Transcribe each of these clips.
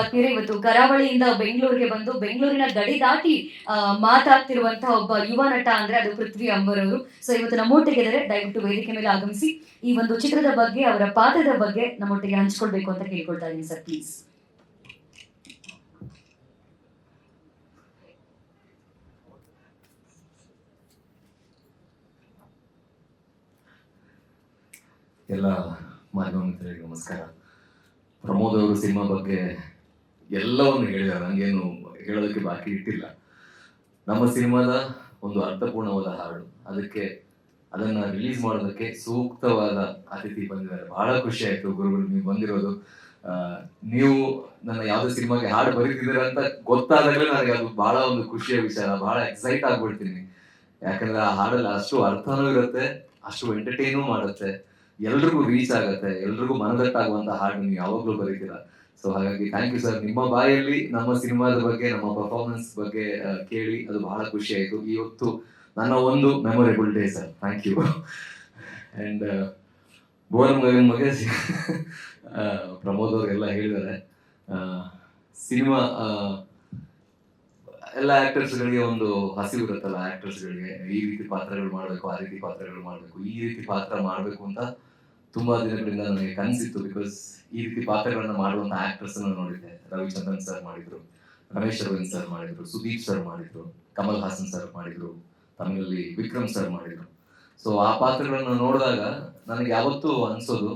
ಆತ್ಮೀಯರೇ, ಇವತ್ತು ಕರಾವಳಿಯಿಂದ ಬೆಂಗಳೂರಿಗೆ ಬಂದು ಬೆಂಗಳೂರಿನ ಗಡಿ ದಾಟಿ ಮಾತಾಡ್ತಿರುವಂತಹ ಒಬ್ಬ ಯುವ ನಟ ಅಂದ್ರೆ ಅದು ಪೃಥ್ವಿ ಅಂಬರ್ ಅವರು ಸೊ ಇವತ್ತು ನಮ್ಮೊಟ್ಟಿಗೆ ಇದ್ದಾರೆ. ದಯವಿಟ್ಟು ವೇದಿಕೆ ಮೇಲೆ ಆಗಮಿಸಿ. ಈ ಒಂದು ಚಿತ್ರದ ಬಗ್ಗೆ ಅವರ ಪಾತ್ರದ ಬಗ್ಗೆ ನಮ್ಮೊಟ್ಟಿಗೆ ಹಂಚ್ಕೊಳ್ಬೇಕು ಅಂತ ಕೇಳ್ಕೊಳ್ತಾ ಇದ್ದೀನಿ ಸರ್ ಪ್ಲೀಸ್ ಎಲ್ಲ ಮಾಧ್ಯಮ ಮಿತ್ರರಿಗೆ ನಮಸ್ಕಾರ. ಪ್ರಮೋದ್ ಅವರು ಸಿನಿಮಾ ಬಗ್ಗೆ ಎಲ್ಲವನ್ನು ಹೇಳಿದ ನನಗೇನು ಹೇಳೋದಕ್ಕೆ ಬಾಕಿ ಇಟ್ಟಿಲ್ಲ. ನಮ್ಮ ಸಿನಿಮಾದ ಒಂದು ಅರ್ಥಪೂರ್ಣವಾದ ಹಾಡು. ಅದಕ್ಕೆ ಅದನ್ನ ರಿಲೀಸ್ ಮಾಡೋದಕ್ಕೆ ಸೂಕ್ತವಾದ ಅತಿಥಿ ಬಂದಿದ್ದಾರೆ. ಬಹಳ ಖುಷಿ ಆಯ್ತು ಗುರುಗಳು ನೀವು ಬಂದಿರೋದು. ನೀವು ನನ್ನ ಯಾವುದೇ ಸಿನಿಮಾಗೆ ಹಾಡು ಬರೀತಿದ್ದೀರ ಅಂತ ಗೊತ್ತಾದಾಗಲೇ ನನಗೆ ಅದು ಬಹಳ ಒಂದು ಖುಷಿಯ ವಿಚಾರ, ಬಹಳ ಎಕ್ಸೈಟ್ ಆಗ್ಬಿಡ್ತೀನಿ. ಯಾಕಂದ್ರೆ ಆ ಹಾಡಲ್ಲಿ ಅಷ್ಟು ಅರ್ಥನೂ ಇರುತ್ತೆ, ಅಷ್ಟು ಎಂಟರ್ಟೈನು ಮಾಡುತ್ತೆ. ಎಲ್ರಿಗೂ ರೀಚ್ ಆಗುತ್ತೆ, ಎಲ್ರಿಗೂ ಮನದಟ್ಟಾಗುವಂತ ಹಾಡು ನೀವು ಯಾವಾಗ್ಲೂ ಬರೀತೀರಾ. ಸೊ ಹಾಗಾಗಿ ಥ್ಯಾಂಕ್ ಯು ಸರ್ ನಿಮ್ಮ ಬಾಯಲ್ಲಿ ನಮ್ಮ ಸಿನಿಮಾದ ಬಗ್ಗೆ, ನಮ್ಮ ಪರ್ಫಾರ್ಮೆನ್ಸ್ ಬಗ್ಗೆ ಕೇಳಿ ಅದು ಬಹಳ ಖುಷಿ ಆಯ್ತು. ಇವತ್ತು ನನ್ನ ಒಂದು memorable day sir thank you and Bhuvan ಮಗನ್ ಮಗ ಪ್ರಮೋದ್ ಅವರೆಲ್ಲ ಹೇಳಿದ್ದಾರೆ. ಸಿನಿಮಾ ಎಲ್ಲ ಆಕ್ಟರ್ಸ್ಗಳಿಗೆ ಒಂದು ಹಸಿವು ಇರುತ್ತಲ್ಲ ಆಕ್ಟರ್ಸ್ಗಳಿಗೆ ಈ ರೀತಿ ಪಾತ್ರಗಳು ಮಾಡಬೇಕು, ಆ ರೀತಿ ಪಾತ್ರಗಳು ಮಾಡಬೇಕು, ಈ ರೀತಿ ಪಾತ್ರ ಮಾಡಬೇಕು ಅಂತ ತುಂಬಾ ದಿನಗಳಿಂದ ನನಗೆ ಕನಸಿತ್ತು ಬಿಕಾಸ್ ಈ ರೀತಿ ಪಾತ್ರಗಳನ್ನ ಮಾಡುವಂತ ಆಕ್ಟರ್ಸ್ ಅನ್ನು ನೋಡಿದ್ದೆ. ರವಿಚಂದ್ರನ್ ಸರ್ ಮಾಡಿದ್ರು, ರಮೇಶ್ ಅರವಿಂದ್ ಸರ್ ಮಾಡಿದ್ರು, ಸುದೀಪ್ ಸರ್ ಮಾಡಿದ್ರು, ಕಮಲ್ ಹಾಸನ್ ಸರ್ ಮಾಡಿದ್ರು, ತಮಿಳಲ್ಲಿ ವಿಕ್ರಮ್ ಸರ್ ಮಾಡಿದ್ರು. ಸೊ ಆ ಪಾತ್ರಗಳನ್ನು ನೋಡಿದಾಗ ನನಗೆ ಯಾವತ್ತೂ ಅನ್ಸೋದು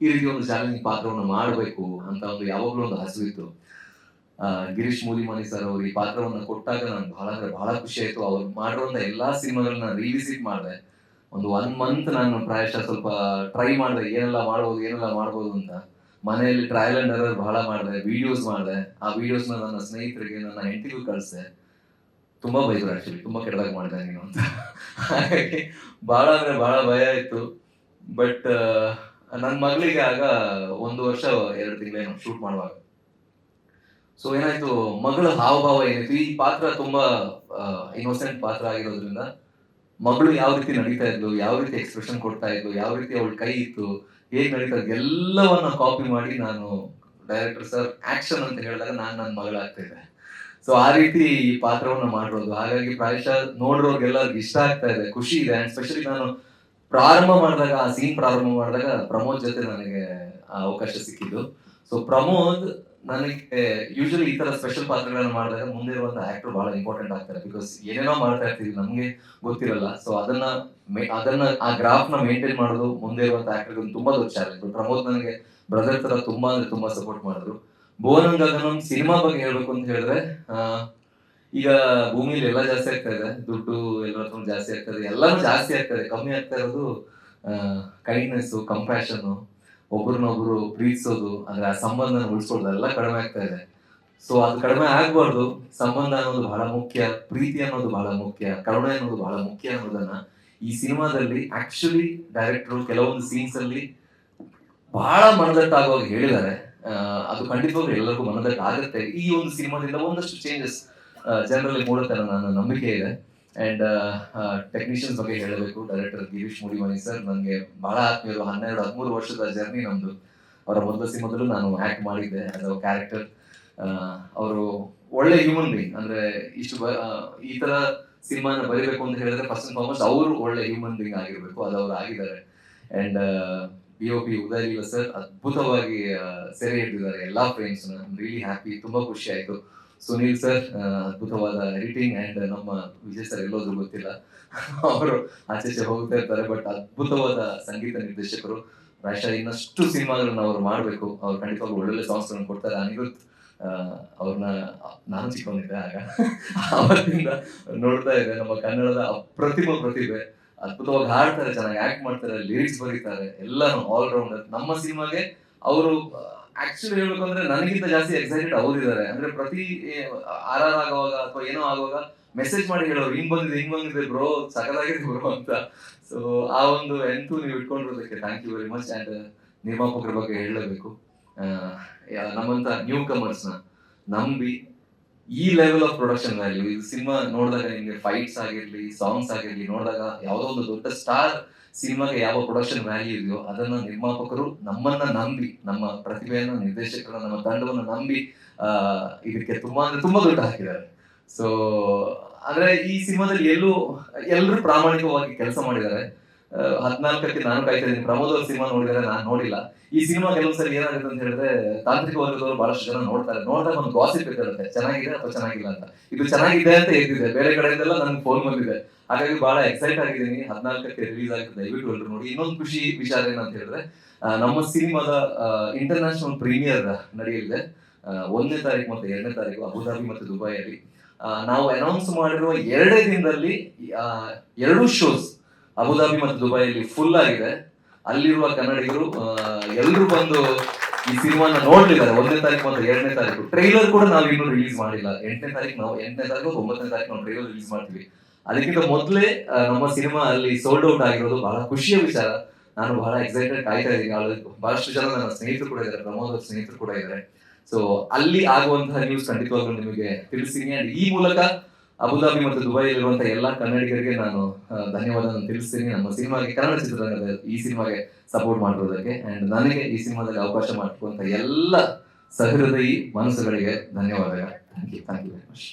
ಈ ರೀತಿ ಒಂದು ಚಾಲೆಂಜಿಂಗ್ ಪಾತ್ರವನ್ನು ಮಾಡಬೇಕು ಅಂತ ಒಂದು ಯಾವಾಗಲೂ ಒಂದು ಹಸಿವಿತ್ತು ಗಿರೀಶ್ ಮೂಲಿಮನಿ ಸರ್ ಅವರು ಈ ಪಾತ್ರವನ್ನು ಕೊಟ್ಟಾಗ ನನಗೆ ಬಹಳ ಅಂದ್ರೆ ಬಹಳ ಖುಷಿ ಆಯ್ತು. ಅವ್ರು ಮಾಡಿರುವಂತ ಎಲ್ಲಾ ಸಿನಿಮಾಗಳನ್ನ ರಿವಿಸಿಟ್ ಮಾಡಿದೆ. ಒಂದು ಒನ್ ಮಂತ್ ನಾನು ಪ್ರಾಯಶಃ ಸ್ವಲ್ಪ ಟ್ರೈ ಮಾಡಿದೆ, ಏನೆಲ್ಲ ಮಾಡ್ಬೋದು ಏನೆಲ್ಲ ಮಾಡ್ಬೋದು ಅಂತ. ಮನೆಯಲ್ಲಿ ಟ್ರಯಲ್ ಅಂಡ್ ಎರರ್ ಬಹಳ ಮಾಡಿದೆ ವಿಡಿಯೋಸ್ ಮಾಡಿದೆ. ಆ ವಿಡಿಯೋಸ್ ನನ್ನ ಸ್ನೇಹಿತರಿಗೆ, ನನ್ನ ಹೆಂಡತಿಗೂ ಕಳಿಸಿದೆ. ತುಂಬಾ ಬೈದ್ರು ಆ್ಯಕ್ಚುಲಿ ತುಂಬಾ ಕೆಟ್ಟದಾಗ ಮಾಡಿದೆ ನೀನು ಅಂತ. ಹಾಗಾಗಿ ಬಹಳ ಅಂದ್ರೆ ಬಹಳ ಭಯ ಇತ್ತು. ಬಟ್ ನನ್ನ ಮಗಳಿಗೆ ಆಗ ಒಂದು ವರ್ಷ, ಎರಡು ತಿಂಗಳೇನು ಶೂಟ್ ಮಾಡುವಾಗ. ಸೊ ಏನಾಯ್ತು, ಮಗಳ ಹಾವಭಾವ ಏನಾಯ್ತು ಈ ಪಾತ್ರ ತುಂಬಾ ಇನ್ನೋಸೆಂಟ್ ಪಾತ್ರ ಆಗಿರೋದ್ರಿಂದ ಮಗಳು ಯಾವ ರೀತಿ ನಡೀತಾ ಇದ್ಲು, ಯಾವ ರೀತಿ ಎಕ್ಸ್ಪ್ರೆಷನ್ ಕೊಡ್ತಾ ಇದ್ಲು, ಯಾವ ರೀತಿ ಅವಳ ಕೈ ಇತ್ತು ಏನ್ ನಡೀತಾ ಎಲ್ಲವನ್ನ ಕಾಪಿ ಮಾಡಿ ನಾನು ಡೈರೆಕ್ಟರ್ ಸರ್ ಆಕ್ಷನ್ ಅಂತ ಹೇಳಿದಾಗ ನಾನು ನನ್ನ ಮಗಳಾಗ್ತಿದ್ದೆ ಸೊ ಆ ರೀತಿ ಈ ಪಾತ್ರವನ್ನ ಮಾಡಿರೋದು ಹಾಗಾಗಿ ಪ್ರಾಯಶಃ ನೋಡಿರೋರ್ಗೆಲ್ಲರಿಗೂ ಇಷ್ಟ ಆಗ್ತಾ ಇದೆ, ಖುಷಿ ಇದೆ. ಅಂಡ್ ಸ್ಪೆಷಲಿ ನಾನು ಪ್ರಾರಂಭ ಮಾಡಿದಾಗ, ಆ ಸೀನ್ ಪ್ರಾರಂಭ ಮಾಡಿದಾಗ ಪ್ರಮೋದ್ ಜೊತೆ ನನಗೆ ಆ ಅವಕಾಶ ಸಿಕ್ಕಿದ್ದು. ಸೊ ಪ್ರಮೋದ್ ನನಗೆ ಯೂಶಲಿ ಈ ತರ ಸ್ಪೆಷಲ್ ಪಾತ್ರಗಳನ್ನು ಮಾಡಿದಾಗ ಮುಂದೆ ಇರುವಂತ ಆಕ್ಟರ್ ಬಹಳ ಇಂಪಾರ್ಟೆಂಟ್ ಆಗ್ತಾರೆ. ಬಿಕಾಸ್ ಏನೇನೋ ಮಾಡ್ತಾ ಇರ್ತೀವಿ, ನಮಗೆ ಗೊತ್ತಿರಲ್ಲ. ಸೊ ಅದನ್ನ ಅದನ್ನ ಆ ಗ್ರಾಫ್ನ ಮೇಂಟೈನ್ ಮಾಡೋದು ಮುಂದೆ ಇರುವಂತ ಆಕ್ಟರ್ ತುಂಬಾ ದೊಡ್ಡ ಚಾಲೆಂಜ್ ಪ್ರಮೋದ್ ನನಗೆ ಬ್ರದರ್ ತರ ತುಂಬಾ ಅಂದ್ರೆ ತುಂಬಾ ಸಪೋರ್ಟ್ ಮಾಡಿದ್ರು. ಭುವನ್ ಸಿನಿಮಾ ಬಗ್ಗೆ ಹೇಳ್ಬೇಕು ಅಂತ ಹೇಳಿದ್ರೆ ಈಗ ಭೂಮಿಲಿ ಎಲ್ಲ ಜಾಸ್ತಿ ಆಗ್ತಾ ಇದೆ. ದುಡ್ಡು ಎಲ್ಲರ ಜಾಸ್ತಿ ಆಗ್ತದೆ ಎಲ್ಲಾನು ಜಾಸ್ತಿ ಆಗ್ತದೆ ಕಮ್ಮಿ ಆಗ್ತಾ ಇರೋದು ಕೈಂಡ್ನೆಸ್ ಕಂಪ್ಯಾಷನ್ ಒಬ್ರನ್ನೊಬ್ರು ಪ್ರೀತಿಸೋದು, ಅಂದ್ರೆ ಆ ಸಂಬಂಧ ಉಳಿಸ್ಕೊಳ್ಳೋದು ಎಲ್ಲ ಕಡಿಮೆ ಆಗ್ತಾ ಇದೆ. ಸೊ ಅದು ಕಡಿಮೆ ಆಗ್ಬಾರ್ದು. ಸಂಬಂಧ ಅನ್ನೋದು ಬಹಳ ಮುಖ್ಯ, ಪ್ರೀತಿ ಅನ್ನೋದು ಬಹಳ ಮುಖ್ಯ, ಕರುಣೆ ಅನ್ನೋದು ಬಹಳ ಮುಖ್ಯ ಅನ್ನೋದನ್ನ ಈ ಸಿನಿಮಾದಲ್ಲಿ ಆಕ್ಚುಲಿ ಡೈರೆಕ್ಟರ್ ಕೆಲವೊಂದು ಸೀನ್ಸ್ ಅಲ್ಲಿ ಬಹಳ ಮನದಟ್ಟಾಗುವಾಗ ಹೇಳಿದ್ದಾರೆ. ಅದು ಖಂಡಿತವಾಗ್ಲೂ ಎಲ್ಲರಿಗೂ ಮನದಟ್ಟಾಗುತ್ತೆ. ಈ ಒಂದು ಸಿನಿಮಾದಿಂದ ಒಂದಷ್ಟು ಚೇಂಜಸ್ ಜನರಲ್ಲಿ ಮೂಡುತ್ತೆ ನನ್ನ ನಂಬಿಕೆ ಇದೆ. ಅಂಡ್ ಟೆಕ್ನಿಷಿಯನ್ಸ್ ಬಗ್ಗೆ ಹೇಳಬೇಕು ಡೈರೆಕ್ಟರ್ ಗಿರೀಶ್ ಮೂಡಿಮನಿ ಸರ್ ನನಗೆ ಬಹಳ ಆತ್ಮೀಯರು ಹನ್ನೆರಡು, ಹದಿಮೂರು ವರ್ಷದ ಜರ್ನಿ ನಮ್ದು. ಅವರ ಮೊದಲ ಸಿನಿಮಾದಲ್ಲೂ ನಾನು ಆಕ್ಟ್ ಮಾಡಿದ್ದೆ ಆಸ್ ಅ ಕ್ಯಾರೆಕ್ಟರ್ ಅವರು ಒಳ್ಳೆ ಹ್ಯೂಮನ್ ಬೀಯಿಂಗ್ ಅಂದ್ರೆ ಇಷ್ಟು ಈ ತರ ಸಿನಿಮಾನ ಬರೀಬೇಕು ಅಂತ ಹೇಳಿದ್ರೆ ಫಸ್ಟ್ ಅಂಡ್ ಫಾರ್ಮೋಸ್ಟ್ ಅವರು ಒಳ್ಳೆ ಹ್ಯೂಮನ್ ಬೀಯಿಂಗ್ ಆಗಿರ್ಬೇಕು, ಅದು ಅವ್ರು ಆಗಿದ್ದಾರೆ. ಅಂಡ್ ಬಿ ಒ ಪಿ ಉದಯಲಿಲ್ಲ ಸರ್ ಅದ್ಭುತವಾಗಿ ಸೆರೆ ಹಿಡಿದಿದ್ದಾರೆ, ಎಲ್ಲಾ ಫ್ರೇಮ್ಸ್ ರಿಯಲಿ ಹ್ಯಾಪಿ ತುಂಬಾ ಖುಷಿ ಆಯ್ತು. ಸುನೀಲ್ ಸರ್ ಅದ್ಭುತವಾದ ಎಡಿಟಿಂಗ್ ಅಂಡ್ ನಮ್ಮ ವಿಜಯ್ ಸರ್ ಎಲ್ಲೋದ್ರು ಗೊತ್ತಿಲ್ಲ. ಅವರು ಆಚೆಚೆ ಹೋಗ್ತಾ ಇರ್ತಾರೆ ಬಟ್ ಅದ್ಭುತವಾದ ಸಂಗೀತ ನಿರ್ದೇಶಕರು. ಪ್ರಾಯಶಃ ಇನ್ನಷ್ಟು ಸಿನಿಮಾಗಳನ್ನ ಅವ್ರು ಮಾಡ್ಬೇಕು. ಅವ್ರು ಖಂಡಿತವಾಗ್ಲೂ ಒಳ್ಳೊಳ್ಳೆ ಸಾಂಗ್ಸ್ ಗಳನ್ನ ಕೊಡ್ತಾರೆ. ಅನಿರುದ್ಧ ಅವ್ರನ್ನ ನಾನು ಚಿಕ್ಕವನಿದ್ದೆ ಆಗ. ಅವತ್ತಿಂದ ನೋಡ್ತಾ ಇದೆ ನಮ್ಮ ಕನ್ನಡದ ಅಪ್ರತಿಮ ಪ್ರತಿಭೆ. ಅದ್ಭುತವಾಗಿ ಹಾಡ್ತಾರೆ, ಚೆನ್ನಾಗಿ ಆಕ್ಟ್ ಮಾಡ್ತಾರೆ ಲಿರಿಕ್ಸ್ ಬರೀತಾರೆ. ಎಲ್ಲಾನು ಆಲ್ ರೌಂಡರ್ ನಮ್ಮ ಸಿನಿಮಾಗೆ ಅವರು ಆಕ್ಚುಲಿ ಹೇಳ್ಬೇಕಂದ್ರೆ ನನಗಿಂತ ಜಾಸ್ತಿ ಎಕ್ಸೈಟೆಡ್ ಅವರಿದ್ದಾರೆ. ಅಂದ್ರೆ ಪ್ರತಿ ಆರ್ ಆರ್ ಆಗುವಾಗ ಅಥವಾ ಏನೋ ಆಗುವಾಗ ಮೆಸೇಜ್ ಮಾಡಿ ಹೇಳೋರು, ಹಿಂಗ್ ಬಂದಿದೆ ಹಿಂಗ್ ಬಂದಿದೆ ಬ್ರೋ ಸಕಲಾಗಿದೆ ಬ್ರೋ ಅಂತ. ಸೊ ಆ ಒಂದು ಎಂಟು ನೀವು ಇಟ್ಕೊಂಡಿರೋದಕ್ಕೆ thank you very much and ನಿರ್ಮಾಪಕರ ಬಗ್ಗೆ ಹೇಳಲೇಬೇಕು ನಮ್ಮಂತ ನ್ಯೂ ಕಮರ್ಸ್ನ ನಂಬಿ ಈ ಲೆವೆಲ್ ಆಫ್ ಪ್ರೊಡಕ್ಷನ್ ವ್ಯಾಲ್ಯೂ ಇದು ಸಿನಿಮಾ ನೋಡಿದಾಗ ನಿಮಗೆ ಫೈಟ್ಸ್ ಆಗಿರ್ಲಿ ಸಾಂಗ್ಸ್ ಆಗಿರ್ಲಿ, ನೋಡಿದಾಗ ಯಾವುದೋ ಒಂದು ದೊಡ್ಡ ಸ್ಟಾರ್ ಸಿನಿಮಾಗೆ ಯಾವ ಪ್ರೊಡಕ್ಷನ್ ವ್ಯಾಲ್ಯೂ ಇದೆಯೋ ಅದನ್ನ ನಿರ್ಮಾಪಕರು ನಮ್ಮನ್ನ ನಂಬಿ, ನಮ್ಮ ಪ್ರತಿಭೆಯನ್ನ ನಿರ್ದೇಶಕರು ನಮ್ಮ ತಂಡವನ್ನು ನಂಬಿ ಇದಕ್ಕೆ ತುಂಬಾ, ಅಂದ್ರೆ ತುಂಬಾ ದುಡ್ಡು ಹಾಕಿದ್ದಾರೆ. ಸೊ ಅಂದ್ರೆ ಈ ಸಿನಿಮಾದಲ್ಲಿ ಎಲ್ಲೂ ಎಲ್ಲರೂ ಪ್ರಾಮಾಣಿಕವಾಗಿ ಕೆಲಸ ಮಾಡಿದ್ದಾರೆ. ಹದ್ನಾಲ್ಕಕ್ಕೆ ನಾನು ಕಾಯ್ತಾ ಇದ್ದೀನಿ. ಪ್ರಮೋದ್ ಅವ್ರ ಸಿನಿಮಾ ನೋಡಿದ್ರೆ ನಾನು ನೋಡಿಲ್ಲ. ಈ ಸಿನಿಮಾ ಕೆಲವೊಂದ್ಸರಿ ಏನಾಗುತ್ತೆ ಅಂತ ಹೇಳಿದ್ರೆ, ತಾಂತ್ರಿಕ ವರ್ಗದವರು ಬಹಳಷ್ಟು ಜನ ನೋಡ್ತಾರೆ. ನೋಡಿದಾಗ ಒಂದು ಗಾಸಿಪ್ ಇರುತ್ತೆ ಚೆನ್ನಾಗಿದೆ ಅಥವಾ ಚೆನ್ನಾಗಿಲ್ಲ ಅಂತ. ಇದು ಚೆನ್ನಾಗಿದೆ ಅಂತ ಎದ್ದಿದೆ. ಬೇರೆ ಕಡೆಯಿಂದೆಲ್ಲ ನನ್ಗೆ ಫೋನ್ ಬಂದಿದೆ. ಹಾಗಾಗಿ ಬಹಳ ಎಕ್ಸೈಟ್ ಆಗಿದ್ದೀನಿ. ಹದಿನಾಲ್ಕಕ್ಕೆ ರಿಲೀಸ್ ಆಗುತ್ತೆ ದಯವಿಟ್ಟು ಎಲ್ಲರೂ ನೋಡಿ. ಇನ್ನೊಂದು ಖುಷಿ ವಿಚಾರ ಏನಂತ ಹೇಳಿದ್ರೆ ನಮ್ಮ ಸಿನಿಮಾದ ಇಂಟರ್ನ್ಯಾಷನಲ್ ಪ್ರೀಮಿಯರ್ ನಡೆಯಲಿದೆ. ಒಂದನೇ ತಾರೀಕು ಮತ್ತೆ ಎರಡನೇ ತಾರೀಕು ಅಬುದಾಬಿ ಮತ್ತು ದುಬೈಯಲ್ಲಿ. ನಾವು ಅನೌನ್ಸ್ ಮಾಡಿರುವ ಎರಡೇ ದಿನದಲ್ಲಿ ಎರಡೂ ಶೋಸ್ ಅಬುದಾಬಿ ಮತ್ತು ದುಬೈಯಲ್ಲಿ ಫುಲ್ ಆಗಿದೆ. ಅಲ್ಲಿರುವ ಕನ್ನಡಿಗರು ಎಲ್ಲರೂ ಬಂದು ಈ ಸಿನಿಮಾನ ನೋಡ್ಲಿದ್ದಾರೆ. ಒಂದನೇ ತಾರೀಕು ಮತ್ತು ಎರಡನೇ ತಾರೀಕು. ಟ್ರೈಲರ್ ಕೂಡ ನಾವು ಇನ್ನೂ ರಿಲೀಸ್ ಮಾಡಿಲ್ಲ. ಎಂಟನೇ ತಾರೀಕು ನಾವು, ಎಂಟನೇ ತಾರೀಕು ಒಂಬತ್ತನೇ ತಾರೀಕು ನಾವು ಟ್ರೈಲರ್ ರಿಲೀಸ್ ಮಾಡ್ತೀವಿ. ಅದಕ್ಕಿಂತ ಮೊದಲೇ ನಮ್ಮ ಸಿನಿಮಾ ಅಲ್ಲಿ ಸೋಲ್ಡ್ ಔಟ್ ಆಗಿರೋದು ಬಹಳ ಖುಷಿಯ ವಿಚಾರ. ನಾನು ಬಹಳ ಎಕ್ಸೈಟೆಡ್ ಕಾಯ್ತಾ ಇದ್ದೀನಿ. ಬಹಳಷ್ಟು ಜನ ನನ್ನ ಸ್ನೇಹಿತರು ಕೂಡ ಇದ್ದಾರೆ. ಪ್ರಮೋದ್ ಸ್ನೇಹಿತರು ಕೂಡ ಇದ್ದಾರೆ. ಸೊ ಅಲ್ಲಿ ಆಗುವಂತಹ ನ್ಯೂಸ್ ಖಂಡಿತವಾಗ್ಲೂ ನಿಮಗೆ ತಿಳಿಸ್ತೀನಿ. ಅಂಡ್ ಈ ಮೂಲಕ ಅಬುದಾಬಿ ಮತ್ತು ದುಬೈ ಇರುವಂತಹ ಎಲ್ಲಾ ಕನ್ನಡಿಗರಿಗೆ ನಾನು ಧನ್ಯವಾದ ತಿಳಿಸ್ತೀನಿ. ನಮ್ಮ ಸಿನಿಮಾಗೆ, ಕನ್ನಡ ಚಿತ್ರರಂಗದ ಈ ಸಿನಿಮಾಗೆ ಸಪೋರ್ಟ್ ಮಾಡಿರೋದಕ್ಕೆ ಅಂಡ್ ನನಗೆ ಈ ಸಿನಿಮಾದಲ್ಲಿ ಅವಕಾಶ ಮಾಡಿಕೊಂತ ಎಲ್ಲ ಸಹೃದಯಿ ಮನಸ್ಸುಗಳಿಗೆ ಧನ್ಯವಾದಗಳು. Thank you thank you very much